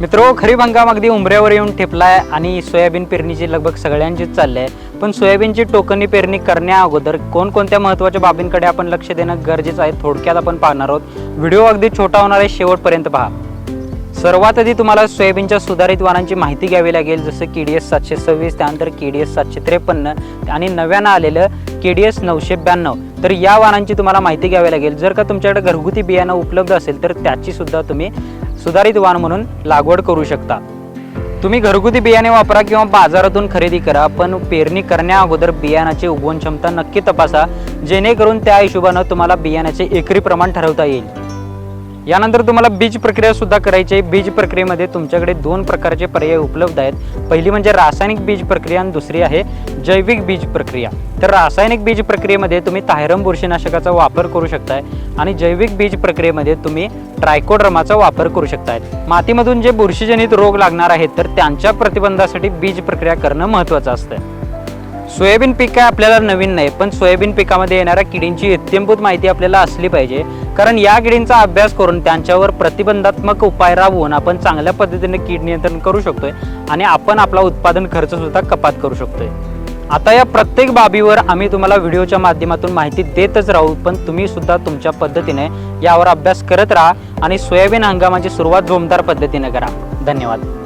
मित्रो खरीप हंगाम अगदी उंबऱ्यावर येऊन ठेपलाय आणि सोयाबीन पेरणीची लगभग सगळ्यांचीच चालली आहे पण सोयाबीनची टोकनी पेरणी करण्या अगोदर कोणकोणत्या महत्त्वाच्या बाबींकडे आपण लक्ष देणं गरजेचं आहे थोडक्यात आपण पाहणार आहोत. व्हिडिओ अगदी छोटा होणार आहे शेवटपर्यंत पहा. सर्वात आधी तुम्हाला सोयाबीनच्या सुधारित वाणांची माहिती घ्यावी लागेल जसं के डी एस सातशे सव्वीस त्यानंतर के डी एस सातशे त्रेपन्न आणि नव्यानं आलेलं के डी एस नऊशे ब्याण्णव. तर या वाणांची तुम्हाला माहिती घ्यावी लागेल. जर का तुमच्याकडे घरगुती बियाणं उपलब्ध असेल तर त्याची सुद्धा तुम्ही सुधारित वाण म्हणून लागवड करू शकता. तुम्ही घरगुती बियाणे वापरा किंवा बाजारातून खरेदी करा पण पेरणी करण्या अगोदर बियाणाची उगवण क्षमता नक्की तपासा जेणेकरून त्या हिशोबानं तुम्हाला बियाण्याचे एकरी प्रमाण ठरवता येईल. यानंतर तुम्हाला बीज प्रक्रिया सुद्धा करायची आहे. बीज प्रक्रियेमध्ये तुमच्याकडे दोन प्रकारचे पर्याय उपलब्ध आहेत. पहिली म्हणजे रासायनिक बीज प्रक्रिया आणि दुसरी आहे जैविक बीज प्रक्रिया. तर रासायनिक बीज प्रक्रियेमध्ये तुम्ही तायरम बुरशीनाशकाचा वापर करू शकताय आणि जैविक बीज प्रक्रियेमध्ये तुम्ही ट्रायकोड्रमाचा वापर करू शकताय मातीमधून जे बुरशीजनित रोग लागणार आहेत तर त्यांच्या प्रतिबंधासाठी बीज प्रक्रिया करणं महत्त्वाचं असतं सोयाबीन पीक काय आपल्याला नवीन नाही पण सोयाबीन पिकामध्ये येणाऱ्या किडींची इत्यंभूत माहिती आपल्याला असली पाहिजे. कारण या किडींचा अभ्यास करून त्यांच्यावर प्रतिबंधात्मक उपाय राबवून आपण चांगल्या पद्धतीने कीड नियंत्रण करू शकतोय आणि आपण आपला उत्पादन खर्च सुद्धा कपात करू शकतोय. आता या प्रत्येक बाबीवर आम्ही तुम्हाला व्हिडिओच्या माध्यमातून माहिती देतच राहू पण तुम्ही सुद्धा तुमच्या पद्धतीने यावर अभ्यास करत राहा आणि सोयाबीन हंगामाची सुरुवात जोमदार पद्धतीने करा. धन्यवाद.